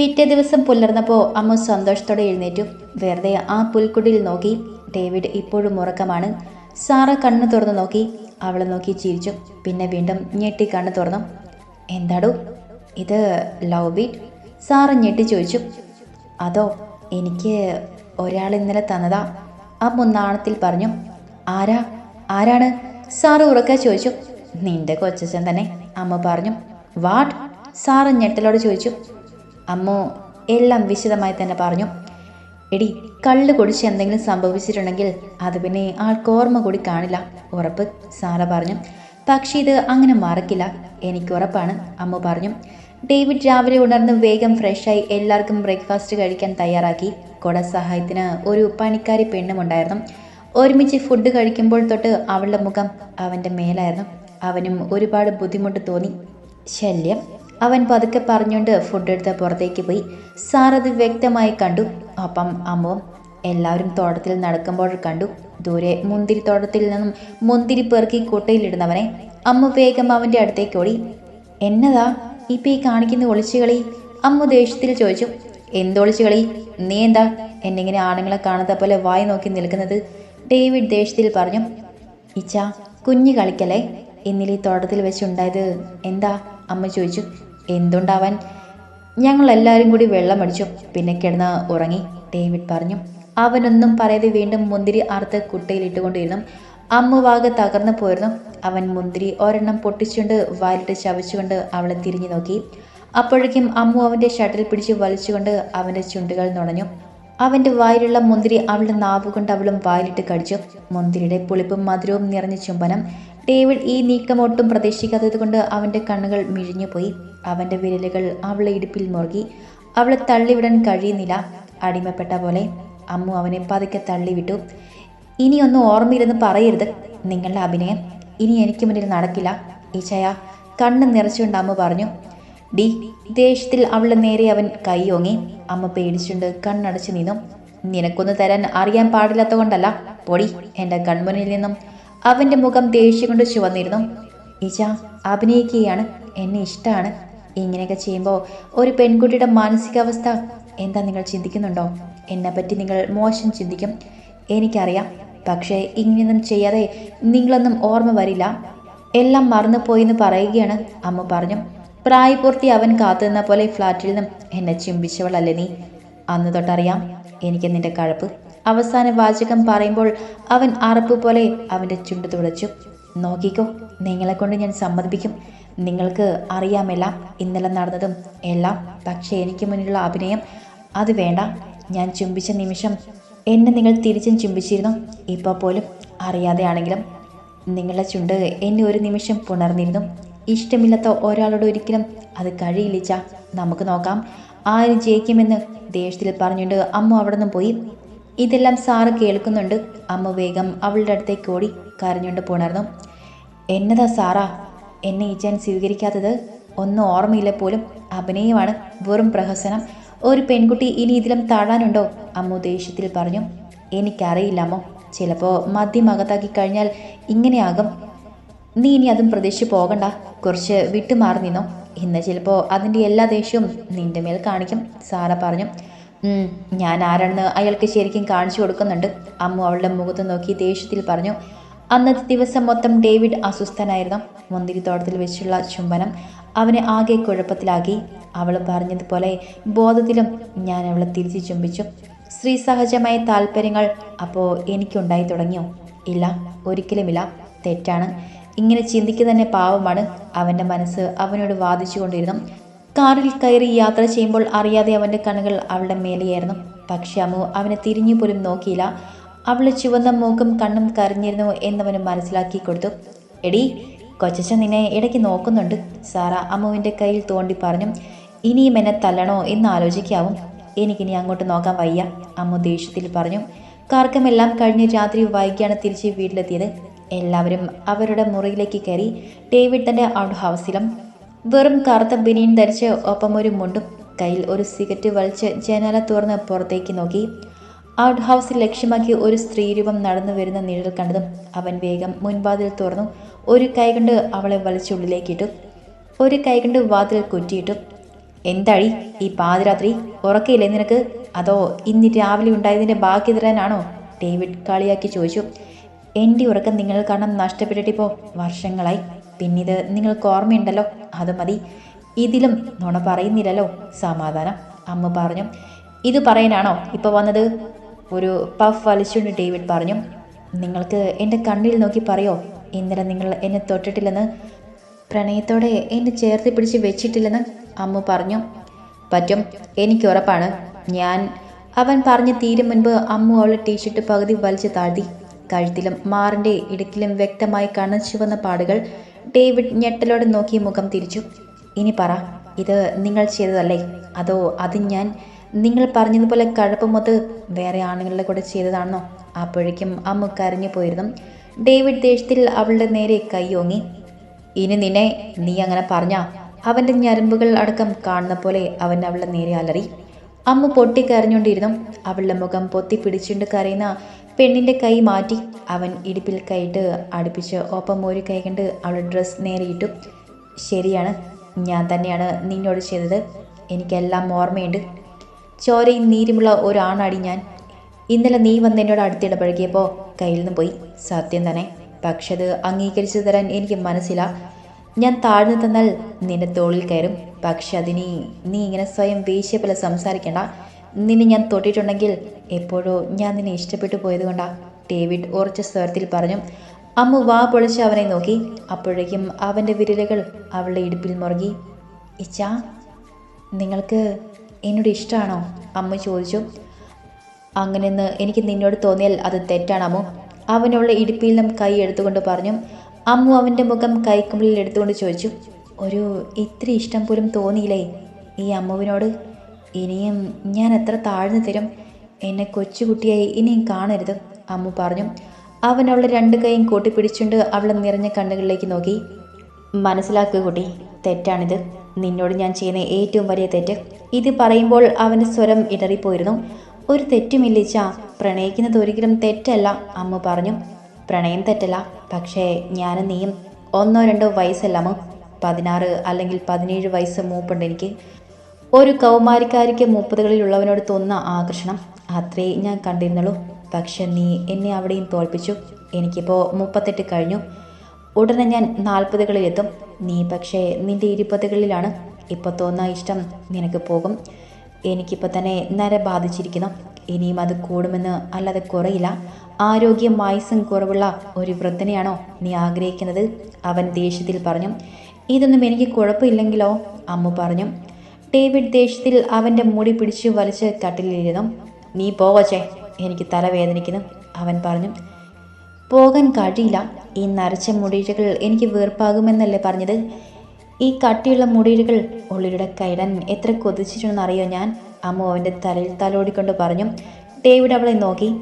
പിറ്റേ ദിവസം പുലർന്നപ്പോൾ അമ്മ സന്തോഷത്തോടെ എഴുന്നേറ്റു. വെറുതെ ആ പുൽക്കുടിയിൽ നോക്കി. ഡേവിഡ് ഇപ്പോഴും ഉറക്കമാണ്. സാറ കണ്ണു തുറന്നു നോക്കി. അവളെ നോക്കി ചിരിച്ചു. പിന്നെ വീണ്ടും ഞെട്ടി കണ്ണു തുറന്നു. എന്താടോ? ഇത് ലവ് ബീറ്റ്? സാറ ഞെട്ടി ചോദിച്ചു. അതോ എനിക്ക് ഒരാൾ ഇന്നലെ തന്നതാ? ആ നാണത്തിൽ പറഞ്ഞു. ആരാ? ആരാണ്? സാറ് ഉറക്കെ ചോദിച്ചു. നിന്റെ കൊച്ചച്ഛൻ തന്നെ അമ്മ പറഞ്ഞു. വാട്ട്? സാറ് ഞെട്ടലോട് ചോദിച്ചു. അമ്മു എല്ലാം വിശദമായി തന്നെ പറഞ്ഞു. എടി കള്ള് കുടിച്ച് എന്തെങ്കിലും സംഭവിച്ചിട്ടുണ്ടെങ്കിൽ അത് പിന്നെ ആൾക്ക് ഓർമ്മ കൂടി കാണില്ല ഉറപ്പ് സാറ പറഞ്ഞു. പക്ഷേ ഇത് അങ്ങനെ മറക്കില്ല എനിക്ക് ഉറപ്പാണ് അമ്മ പറഞ്ഞു. ഡേവിഡ് രാവിലെ ഉണർന്ന് വേഗം ഫ്രഷായി എല്ലാവർക്കും ബ്രേക്ക്ഫാസ്റ്റ് കഴിക്കാൻ തയ്യാറാക്കി. കുട സഹായത്തിന് ഒരു പണിക്കാരി പെണ്ണുമുണ്ടായിരുന്നു. ഒരുമിച്ച് ഫുഡ് കഴിക്കുമ്പോൾ തൊട്ട് അവളുടെ മുഖം അവന്റെ മേലായിരുന്നു. അവനും ഒരുപാട് ബുദ്ധിമുട്ട് തോന്നി. ശല്യം. അവൻ പതുക്കെ പറഞ്ഞുകൊണ്ട് ഫുഡ് എടുത്ത് പുറത്തേക്ക് പോയി. സാർ അത് വ്യക്തമായി കണ്ടു. അപ്പം അമ്മ എല്ലാവരും തോട്ടത്തിൽ നടക്കുമ്പോൾ കണ്ടു. ദൂരെ മുന്തിരി തോട്ടത്തിൽ നിന്നും മുന്തിരി പെറുക്കി കുട്ടയിലിടുന്നവനെ അമ്മ വേഗം അവന്റെ അടുത്തേക്ക് ഓടി. എന്നതാ? ഇപ്പം ഈ കാണിക്കുന്ന ഒളിച്ചുകളി? അമ്മ ദേഷ്യത്തിൽ ചോദിച്ചു. എന്തൊളിച്ചു കളി നീ എന്താ? എന്നിങ്ങനെ ആണുങ്ങളെ കാണാത്ത പോലെ വായി നോക്കി നിൽക്കുന്നത്? ഡേവിഡ് ദേഷ്യത്തിൽ പറഞ്ഞു. ഇച്ച കുഞ്ഞു കളിക്കല്ലേ? ഇന്നലെ തോട്ടത്തിൽ വെച്ചുണ്ടായത് എന്താ? അമ്മ ചോദിച്ചു. എന്തുണ്ടാവാൻ? ഞങ്ങൾ എല്ലാവരും കൂടി വെള്ളം അടിച്ചു. പിന്നെ കിടന്ന് ഉറങ്ങി. ഡേവിഡ് പറഞ്ഞു അവനൊന്നും പറയാതെ വീണ്ടും മുന്തിരി അറുത്ത് കുട്ടയിലിട്ടുകൊണ്ടിരുന്നു അമ്മ വാഗ തകർന്നു പോയിരുന്നു. അവൻ മുന്തിരി ഒരെണ്ണം പൊട്ടിച്ചുകൊണ്ട് വാലിട്ട് ചവച്ചുകൊണ്ട് അവളെ തിരിഞ്ഞു നോക്കി. അപ്പോഴേക്കും അമ്മു അവന്റെ ഷട്ടിൽ പിടിച്ച് വലിച്ചുകൊണ്ട് അവന്റെ ചുണ്ടുകൾ നുണഞ്ഞു. അവന്റെ വായിലുള്ള മുന്തിരി അവളുടെ നാവുകൊണ്ട് അവളും വായിലിട്ട് കടിച്ചു. മുന്തിരിയുടെ പുളിപ്പും മധുരവും നിറഞ്ഞ ചുംബനം ഡേവിഡ് ഈ നീക്കം ഒട്ടും പ്രതീക്ഷിക്കാത്തത് കൊണ്ട് അവന്റെ കണ്ണുകൾ മിഴിഞ്ഞുപോയി. അവന്റെ വിരലുകൾ അവളെ ഇടുപ്പിൽ മുറുകി. അവളെ തള്ളിവിടാൻ കഴിയുന്നില്ല. അടിമപ്പെട്ട പോലെ അമ്മു അവനെ പതുക്കെ തള്ളിവിട്ടു. ഇനിയൊന്നും ഓർമ്മയില്ലെന്ന് പറയരുത്. നിങ്ങളുടെ അഭിനയം ഇനി എനിക്ക് മുന്നിൽ നടക്കില്ല. ഈശയ കണ്ണ് നിറച്ചുകൊണ്ട് അമ്മ പറഞ്ഞു. ഡി ദേഷ്യത്തിൽ അവളുടെ നേരെ അവൻ കൈയോങ്ങി അമ്മ പേടിച്ചുകൊണ്ട് കണ്ണടച്ചു നിന്നു. നിനക്കൊന്ന് തരാൻ അറിയാൻ പാടില്ലാത്ത കൊണ്ടല്ല പൊടി എന്റെ കൺമുന്നിൽ നിന്നും അവന്റെ മുഖം ദേഷ്യം കൊണ്ട് ചുവന്നിരുന്നു. ഇജ അഭിനയിക്കുകയാണ്. എന്നെ ഇഷ്ടമാണ് ഇങ്ങനെയൊക്കെ ചെയ്യുമ്പോൾ ഒരു പെൺകുട്ടിയുടെ മാനസികാവസ്ഥ എന്താ നിങ്ങൾ ചിന്തിക്കുന്നുണ്ടോ? എന്നെപ്പറ്റി നിങ്ങൾ മോശം ചിന്തിക്കും. എനിക്കറിയാം. പക്ഷേ ഇങ്ങനെയൊന്നും ചെയ്യാതെ നിങ്ങളൊന്നും ഓർമ്മ വരില്ല. എല്ലാം മറന്നുപോയെന്ന് പറയുകയാണ് അമ്മ പറഞ്ഞു. പ്രായപൂർത്തി അവൻ കാത്തുനിന്ന പോലെ ഫ്ലാറ്റിൽ നിന്നും എന്നെ ചിമ്പിച്ചവളല്ലേ നീ? അന്ന് തൊട്ടറിയാം എനിക്ക് നിന്റെ കഴപ്പ്. അവസാന വാചകം പറയുമ്പോൾ അവൻ അറപ്പ് പോലെ അവന്റെ ചുണ്ട് തുടച്ചു. നോക്കിക്കോ നിങ്ങളെ കൊണ്ട് ഞാൻ സമ്മതിപ്പിക്കും. നിങ്ങൾക്ക് അറിയാമെല്ലാം ഇന്നലെ നടന്നതും എല്ലാം. പക്ഷേ എനിക്ക് മുന്നിലുള്ള അഭിനയം അത് വേണ്ട. ഞാൻ ചുംബിച്ച നിമിഷം എന്നെ നിങ്ങൾ തിരിച്ചും ചുംബിച്ചിരുന്നു? ഇപ്പോൾ പോലും അറിയാതെയാണെങ്കിലും നിങ്ങളുടെ ചുണ്ട് എന്നെ ഒരു നിമിഷം പുണർന്നിരുന്നു. ഇഷ്ടമില്ലാത്ത ഒരാളോട് ഒരിക്കലും അത് കഴിയില്ല നമുക്ക് നോക്കാം. ആര് ജയിക്കുമെന്ന് ദേഷ്യത്തിൽ പറഞ്ഞുകൊണ്ട് അമ്മ അവിടെ നിന്നും പോയി. ഇതെല്ലാം സാറ് കേൾക്കുന്നുണ്ട്. അമ്മ വേഗം അവളുടെ അടുത്തേക്ക് ഓടി കരഞ്ഞുകൊണ്ട് പോണായിരുന്നു. എന്നതാ സാറാ? എന്നെ ഈച്ചാൻ സ്വീകരിക്കാത്തത്? ഒന്നും ഓർമ്മയില്ല പോലും. അഭിനയമാണ് വെറും പ്രഹസനം. ഒരു പെൺകുട്ടി ഇനി ഇതിലും താഴാനുണ്ടോ? അമ്മു ദേഷ്യത്തിൽ പറഞ്ഞു. എനിക്കറിയില്ലമ്മോ ചിലപ്പോൾ മദ്യം അകത്താക്കി കഴിഞ്ഞാൽ ഇങ്ങനെയാകും. നീ ഇനി അതും പ്രതീക്ഷിച്ച് പോകണ്ട. കുറച്ച് വിട്ടുമാറി നിന്നോ. ഇന്ന് ചിലപ്പോൾ അതിന്റെ എല്ലാ ദേഷ്യവും നിന്റെ മേൽ കാണിക്കും സാറ പറഞ്ഞു. "ഉം, ഞാൻ ആരാണെന്ന് അയാൾക്ക് ശരിക്കും കാണിച്ചു കൊടുക്കുന്നുണ്ട്. അമ്മ അവളുടെ മുഖത്ത് നോക്കി ദേഷ്യത്തിൽ പറഞ്ഞു അന്നത്തെ ദിവസം മൊത്തം ഡേവിഡ് അസ്വസ്ഥനായിരുന്നു. മുന്തിരിത്തോട്ടത്തിൽ വെച്ചുള്ള ചുംബനം അവനെ ആകെ കുഴപ്പത്തിലാക്കി. അവൾ പറഞ്ഞതുപോലെ ബോധത്തിലും ഞാൻ അവളെ തിരിച്ചു ചുംബിച്ചു. സ്ത്രീ സഹജമായ താല്പര്യങ്ങൾ അപ്പോൾ എനിക്കുണ്ടായി തുടങ്ങിയോ? ഇല്ല ഒരിക്കലുമില്ല. തെറ്റാണ്. ഇങ്ങനെ ചിന്തിക്കുക തന്നെ പാവമാണ്. അവന്റെ മനസ്സ് അവനോട് വാദിച്ചുകൊണ്ടിരുന്നു. കാറിൽ കയറി യാത്ര ചെയ്യുമ്പോൾ അറിയാതെ അവന്റെ കണ്ണുകൾ അവളുടെ മേലെയായിരുന്നു. പക്ഷെ അമ്മു അവനെ തിരിഞ്ഞു പോലും നോക്കിയില്ല. അവളെ ചുവന്ന മൂക്കും കണ്ണും കരഞ്ഞിരുന്നു എന്നവന് മനസ്സിലാക്കി കൊടുത്തു. എടി കൊച്ചച്ഛൻ നിന്നെ ഇടയ്ക്ക് നോക്കുന്നുണ്ട്. സാറ അമ്മുവിന്റെ കയ്യിൽ തോണ്ടി പറഞ്ഞു ഇനിയും എന്നെ തല്ലണോ എന്ന് ആലോചിക്കാവും. എനിക്കിനി അങ്ങോട്ട് നോക്കാൻ വയ്യ അമ്മു ദേഷ്യത്തിൽ പറഞ്ഞു. കാർക്കമെല്ലാം കഴിഞ്ഞ് രാത്രി വൈകിയാണ് തിരിച്ച് വീട്ടിലെത്തിയത്. എല്ലാവരും അവരുടെ മുറിയിലേക്ക് കയറി ഡേവിഡ് തന്റെ ഔട്ട് ഹൗസിലും വെറും കറുത്ത ബനിയൻ ധരിച്ച് ഒപ്പം ഒരു മുണ്ടും കയ്യിൽ ഒരു സിഗരറ്റ് വലിച്ച് ജനാല തുറന്ന് പുറത്തേക്ക് നോക്കി. ഔട്ട് ഹൗസ് ലക്ഷ്യമാക്കി ഒരു സ്ത്രീരൂപം നടന്നു വരുന്ന നിഴൽ കണ്ടതും അവൻ വേഗം മുൻവാതിൽ തുറന്നു ഒരു കൈകൊണ്ട് അവളെ വലിച്ചുള്ളിലേക്കിട്ടു. ഒരു കൈകൊണ്ട് വാതിൽ കുറ്റിയിട്ടു. എന്താടി ഈ പാതിരാത്രി? ഉറക്കയില്ലേ നിനക്ക്? അതോ ഇന്ന് രാവിലെ ഉണ്ടായതിന്റെ ബാക്കി തരാനാണോ ഡേവിഡ് കളിയാക്കി ചോദിച്ചു. എന്റെ ഉറക്കം നിങ്ങൾ കാണാൻ നഷ്ടപ്പെട്ടിട്ടിപ്പോൾ വർഷങ്ങളായി. പിന്നിത് നിങ്ങൾക്ക് ഓർമ്മയുണ്ടല്ലോ? അത് മതി. ഇതിലും നുണ പറയുന്നില്ലല്ലോ? സമാധാനം. അമ്മ പറഞ്ഞു ഇത് പറയാനാണോ? ഇപ്പോൾ വന്നത്? ഒരു പഫ് വലിച്ചുകൊണ്ട് ഡേവിഡ് പറഞ്ഞു നിങ്ങൾക്ക് എന്റെ കണ്ണിൽ നോക്കി പറയോ? ഇന്നലെ നിങ്ങൾ എന്നെ തൊട്ടിട്ടില്ലെന്ന്? പ്രണയത്തോടെ എന്നെ ചേർത്ത് പിടിച്ച് വെച്ചിട്ടില്ലെന്ന്? അമ്മ പറഞ്ഞു പറ്റും. എനിക്ക് ഉറപ്പാണ്. ഞാൻ അവൻ പറഞ്ഞ് തീരും മുൻപ് അമ്മു അവളുടെ ടീഷർട്ട് പകുതി വലിച്ചു താഴ്ത്തി. കഴുത്തിലും മാറിന്റെ ഇടുക്കിലും വ്യക്തമായി കണച്ചു ചുവന്ന പാടുകൾ ഡേവിഡ് ഞെട്ടലോടെ നോക്കി മുഖം തിരിച്ചു. ഇനി പറ ഇത് നിങ്ങൾ ചെയ്തതല്ലേ? അതോ അത് ഞാൻ നിങ്ങൾ പറഞ്ഞതുപോലെ കഴപ്പമൊത്ത് വേറെ ആണുങ്ങളുടെ കൂടെ ചെയ്തതാണെന്നോ? അപ്പോഴേക്കും അമ്മ കരഞ്ഞു പോയിരുന്നു. ഡേവിഡ് ദേഷ്യത്തിൽ അവളുടെ നേരെ കൈയോങ്ങി ഇനി നിന്നെ നീ അങ്ങനെ പറഞ്ഞ? അവന്റെ ഞരമ്പുകൾ അടക്കം കാണുന്ന പോലെ അവൻ അവളുടെ നേരെ അലറി. അമ്മ പൊട്ടിക്കരഞ്ഞുകൊണ്ടിരുന്നു. അവളുടെ മുഖം പൊത്തി പിടിച്ചുകൊണ്ട് കരയുന്ന പെണ്ണിന്റെ കൈ മാറ്റി അവൻ ഇടുപ്പിൽ കൈയിട്ട് അടുപ്പിച്ച് ഒപ്പം ഒരു കൈ കണ്ട് അവളുടെ ഡ്രസ്സ് നേരെയിട്ടു. ശരിയാണ് ഞാൻ തന്നെയാണ് നിന്നോട് ചെയ്തത്. എനിക്കെല്ലാം ഓർമ്മയുണ്ട്. ചോരയും നീരുമുള്ള ഒരാണാടി ഞാൻ. ഇന്നലെ നീ വന്ന് എന്നോട് അടുത്തിടപഴകിയപ്പോൾ കയ്യിൽ നിന്ന് പോയി. സത്യം തന്നെ പക്ഷെ അത് അംഗീകരിച്ചു തരാൻ എനിക്ക് മനസ്സില്ല ഞാൻ താഴ്ന്നു തന്നാൽ നിന്റെ തോളിൽ കയറും. പക്ഷെ അതിനി നീ ഇങ്ങനെ സ്വയം വേശ്യ പോലെ സംസാരിക്കണ്ട. നിന്നെ ഞാൻ തൊട്ടിട്ടുണ്ടെങ്കിൽ എപ്പോഴോ ഞാൻ നിന്നെ ഇഷ്ടപ്പെട്ടു പോയതുകൊണ്ടാ ഡേവിഡ് ഉറച്ച സ്വരത്തിൽ പറഞ്ഞു. അമ്മ വാ പൊളിച്ച് അവനെ നോക്കി. അപ്പോഴേക്കും അവന്റെ വിരലുകൾ അവളുടെ ഇടുപ്പിൽ മുറുകി. ഇച്ചാ നിങ്ങൾക്ക് എന്നോട് ഇഷ്ടമാണോ അമ്മ ചോദിച്ചു. അങ്ങനെയെന്ന് എനിക്ക് നിന്നോട് തോന്നിയാൽ അത് തെറ്റാണമ്മോ അവനുള്ള ഇടുപ്പിൽ നിന്നും കൈ എടുത്തുകൊണ്ട് പറഞ്ഞു. അമ്മു അവന്റെ മുഖം കൈക്കുമ്പിളിൽ എടുത്തുകൊണ്ട് ചോദിച്ചു. ഒരു ഇത്ര ഇഷ്ടം പോലും തോന്നിയില്ലേ ഈ അമ്മുവിനോട്? ഇനിയും ഞാൻ എത്ര താഴ്ന്നു തരും? എന്നെ കൊച്ചുകുട്ടിയായി ഇനിയും കാണരുത് അമ്മു പറഞ്ഞു. അവൻ അവളുടെ രണ്ട് കൈയും കൂട്ടിപ്പിടിച്ചുകൊണ്ട് അവളെ നിറഞ്ഞ കണ്ണുകളിലേക്ക് നോക്കി. മനസ്സിലാക്കുക കുട്ടി തെറ്റാണിത്. നിന്നോട് ഞാൻ ചെയ്യുന്ന ഏറ്റവും വലിയ തെറ്റ്. ഇത് പറയുമ്പോൾ അവന്റെ സ്വരം ഇടറിപ്പോയിരുന്നു. ഒരു തെറ്റുമില്ലിച്ച പ്രണയിക്കുന്നത് ഒരിക്കലും തെറ്റല്ല അമ്മ പറഞ്ഞു. പ്രണയം തെറ്റല്ല പക്ഷേ ഞാനും നീയും ഒന്നോ രണ്ടോ വയസ്സല്ലാമോ പതിനാറ് അല്ലെങ്കിൽ പതിനേഴ് വയസ്സ് മൂപ്പുണ്ട് എനിക്ക്. ഒരു കൗമാരിക്കാരിക്ക് മുപ്പതുകളിലുള്ളവനോട് തോന്നുന്ന ആകർഷണം. അത്രേ ഞാൻ കണ്ടിരുന്നുള്ളൂ. പക്ഷെ നീ എന്നെ അവിടെയും തോൽപ്പിച്ചു. എനിക്കിപ്പോൾ മുപ്പത്തെട്ട് കഴിഞ്ഞു. ഉടനെ ഞാൻ നാൽപ്പതുകളിലെത്തും. നീ പക്ഷേ നിന്റെ ഇരുപതുകളിലാണ്. ഇപ്പോൾ തോന്നുന്ന ഇഷ്ടം നിനക്ക് പോകും. എനിക്കിപ്പോൾ തന്നെ നര ബാധിച്ചിരിക്കുന്നു. ഇനിയും അത് കൂടുമെന്ന് അല്ലാതെ കുറയില്ല. ആരോഗ്യം മായസും കുറവുള്ള ഒരു വൃദ്ധനെയാണോ നീ ആഗ്രഹിക്കുന്നത്? അവൻ ദേഷ്യത്തിൽ പറഞ്ഞു. ഇതൊന്നും എനിക്ക് കുഴപ്പമില്ലെങ്കിലോ? അമ്മ പറഞ്ഞു. ഡേവിഡ് ദേഷ്യത്തിൽ അവന്റെ മുടി പിടിച്ചു വലിച്ച് കട്ടിലിരുന്നു നീ പോവച്ചേ എനിക്ക് തലവേദനിക്കുന്നു അവൻ പറഞ്ഞു. പോകാൻ കഴിയില്ല. ഈ നരച്ച മുടിയിഴകൾ എനിക്ക് വീർപ്പാകുമെന്നല്ലേ പറഞ്ഞത്? ഈ കട്ടിയുള്ള മുടിയിഴകൾ ഉള്ളിലൂടെ കയറാൻ എത്ര കൊതിച്ചിട്ടുണ്ടെന്നറിയോ ഞാൻ? അമ്മ അവന്റെ തലയിൽ തലോടിക്കൊണ്ട് പറഞ്ഞു. ഡേവിഡ് അവളെ നോക്കി.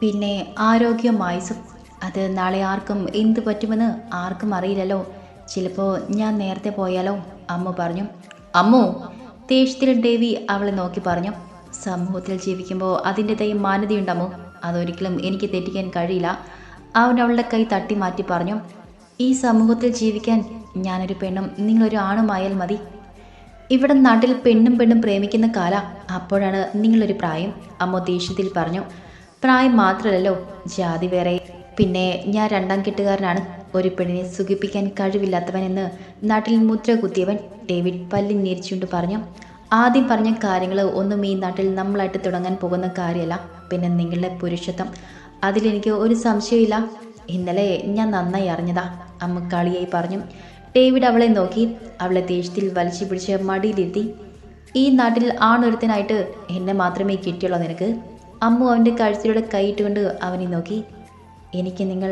പിന്നെ ആരോഗ്യം ആയുസും അത് നാളെ ആർക്കും എന്ത് പറ്റുമെന്ന് ആർക്കും അറിയില്ലല്ലോ. ചിലപ്പോൾ ഞാൻ നേരത്തെ പോയാലോ? അമ്മ പറഞ്ഞു. അമ്മു ദേഷ്യത്തിൽ ഡേവി അവളെ നോക്കി പറഞ്ഞു സമൂഹത്തിൽ ജീവിക്കുമ്പോൾ അതിന്റെതായ മാന്യതയുണ്ടാമോ അതൊരിക്കലും എനിക്ക് തെറ്റിക്കാൻ കഴിയില്ല. അവൻ അവളുടെ കൈ തട്ടി മാറ്റി പറഞ്ഞു ഈ സമൂഹത്തിൽ ജീവിക്കാൻ ഞാനൊരു പെണ്ണും നിങ്ങളൊരു ആണുമായാൽ മതി. ഇവിടെ നാട്ടിൽ പെണ്ണും പെണ്ണും പ്രേമിക്കുന്ന കാല അപ്പോഴാണ് നിങ്ങളൊരു പ്രായം. അമ്മ ദേഷ്യത്തിൽ പറഞ്ഞു പ്രായം മാത്രമല്ലല്ലോ ജാതി വേറെ. പിന്നെ ഞാൻ രണ്ടാം കെട്ടുകാരനാണ്. ഒരു പെണ്ണിനെ സുഖിപ്പിക്കാൻ കഴിവില്ലാത്തവനെന്ന് നാട്ടിൽ മുദ്ര കുത്തിയവൻ ഡേവിഡ് പല്ലി ഞെരിച്ചുകൊണ്ട് പറഞ്ഞു ആദ്യം പറഞ്ഞ കാര്യങ്ങൾ ഒന്നും ഈ നാട്ടിൽ നമ്മളായിട്ട് തുടങ്ങാൻ പോകുന്ന കാര്യമല്ല. പിന്നെ നിങ്ങളുടെ പുരുഷത്വം. അതിലെനിക്ക് ഒരു സംശയമില്ല ഇന്നലെ ഞാൻ നന്നായി അറിഞ്ഞതാ അമ്മ കളിയായി പറഞ്ഞു. ഡേവിഡ് അവളെ നോക്കി അവളെ ദേഷ്യത്തിൽ വലിച്ചു പിടിച്ച് മടിയിലിരുത്തി ഈ നാട്ടിൽ ആണൊരുത്തനായിട്ട് എന്നെ മാത്രമേ കിട്ടിയുള്ളൂ നിനക്ക്. അമ്മു അവന്റെ കഴുത്തിലൂടെ കൈയിട്ടുകൊണ്ട് അവനെ നോക്കി എനിക്ക് നിങ്ങൾ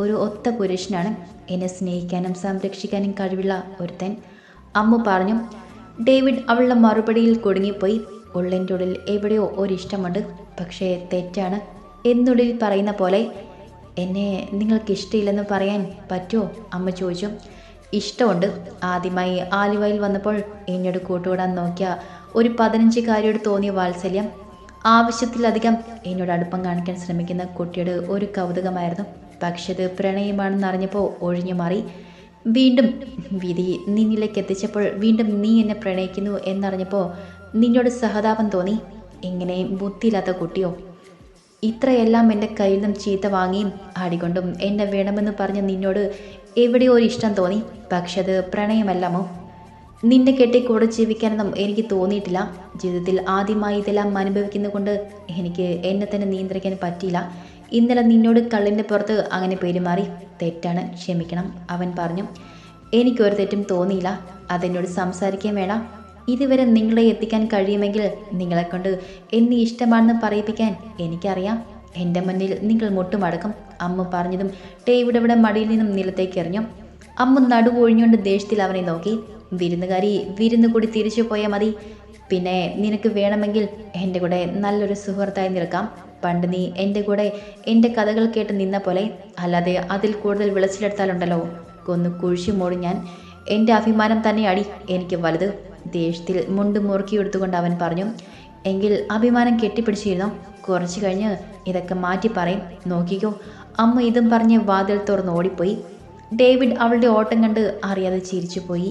ഒരു ഒത്ത പുരുഷനാണ് എന്നെ സ്നേഹിക്കാനും സംരക്ഷിക്കാനും കഴിവുള്ള ഒരുത്തൻ. അമ്മു പറഞ്ഞു ഡേവിഡ് അവളുടെ മറുപടിയിൽ കുടുങ്ങിപ്പോയി. ഉള്ളിന്റെ ഉള്ളിൽ എവിടെയോ ഒരിഷ്ടമുണ്ട്. പക്ഷേ തെറ്റാണ്. എന്നുള്ളിൽ പറയുന്ന പോലെ എന്നെ നിങ്ങൾക്ക് ഇഷ്ടമില്ലെന്ന് പറയാൻ പറ്റുമോ? അമ്മ ചോദിച്ചു. ഇഷ്ടമുണ്ട്. ആദ്യമായി ആലുവയിൽ വന്നപ്പോൾ എന്നോട് കൂട്ടുകൂടാൻ നോക്കിയ ഒരു പതിനഞ്ചുകാരിയോട് തോന്നിയ വാത്സല്യം. ആവശ്യത്തിലധികം എന്നോട് അടുപ്പം കാണിക്കാൻ ശ്രമിക്കുന്ന കുട്ടിയുടെ ഒരു കൗതുകമായിരുന്നു. പക്ഷേ ഇത് പ്രണയമാണെന്ന് അറിഞ്ഞപ്പോൾ ഒഴിഞ്ഞു മാറി. വീണ്ടും വിധി നിന്നിലേക്ക് എത്തിച്ചപ്പോൾ വീണ്ടും നീ എന്നെ പ്രണയിക്കുന്നു എന്നറിഞ്ഞപ്പോൾ നിന്നോട് സഹതാപം തോന്നി. ഇങ്ങനെ ബുദ്ധിയില്ലാത്ത കുട്ടിയോ. ഇത്രയെല്ലാം എന്റെ കയ്യിൽ നിന്നും ചീത്ത വാങ്ങിയും ആടിക്കൊണ്ടും എന്നെ വേണമെന്ന് പറഞ്ഞ നിന്നോട് എവിടെയോ ഒരു ഇഷ്ടം തോന്നി. പക്ഷെ അത് പ്രണയമല്ലാമോ നിന്നെ കെട്ടി കൂടെ ജീവിക്കാനൊന്നും എനിക്ക് തോന്നിയിട്ടില്ല. ജീവിതത്തിൽ ആദ്യമായി ഇതെല്ലാം അനുഭവിക്കുന്നതുകൊണ്ട് എനിക്ക് എന്നെ തന്നെ നിയന്ത്രിക്കാൻ പറ്റിയില്ല. ഇന്നലെ നിന്നോട് കള്ളിന്റെ പുറത്ത് അങ്ങനെ പെരുമാറി. തെറ്റാണ്. ക്ഷമിക്കണം. അവൻ പറഞ്ഞു എനിക്കൊരു തെറ്റും തോന്നിയില്ല. അതെന്നോട് സംസാരിക്കാൻ വേണം ഇതുവരെ നിങ്ങളെ എത്തിക്കാൻ കഴിയുമെങ്കിൽ നിങ്ങളെക്കൊണ്ട് എന്നെ ഇഷ്ടമാണെന്ന് പറയിപ്പിക്കാൻ എനിക്കറിയാം. എന്റെ മുന്നിൽ നിങ്ങൾ മുട്ടുമടക്കും. അമ്മ പറഞ്ഞതും ടേവിടെ ഇവിടെ മടിയിൽ നിന്നും നിലത്തേക്ക് എറിഞ്ഞു അമ്മ നടുവൊഴിഞ്ഞുകൊണ്ട് ദേഷ്യത്തിൽ അവനെ നോക്കി. വിരുന്നുകാരി വിരുന്ന് കൂടി തിരിച്ചു പോയാൽ മതി. പിന്നെ നിനക്ക് വേണമെങ്കിൽ എന്റെ കൂടെ നല്ലൊരു സുഹൃത്തായി നിൽക്കാം. പണ്ട് നീ എന്റെ കൂടെ എന്റെ കഥകൾ കേട്ട് നിന്ന പോലെ അല്ലാതെ അതിൽ കൂടുതൽ വിളച്ചിലെടുത്താലുണ്ടല്ലോ. കൊന്നു കുഴിച്ചു മൂടി ഞാൻ. എന്റെ അഭിമാനം തന്നെ അടി എനിക്ക് വലുത്. ദേഷ്യത്തിൽ മുണ്ട് മുറുക്കിയെടുത്തുകൊണ്ട് അവൻ പറഞ്ഞു എങ്കിൽ അഭിമാനം കെട്ടിപ്പിടിച്ചിരുന്നു? കുറച്ച് കഴിഞ്ഞ് ഇതൊക്കെ മാറ്റി പറയും. നോക്കിക്കോ. അമ്മ ഇതും പറഞ്ഞ് വാതിൽ തുറന്ന് ഓടിപ്പോയി. ഡേവിഡ് അവളുടെ ഓട്ടം കണ്ട് അറിയാതെ ചിരിച്ചുപോയി.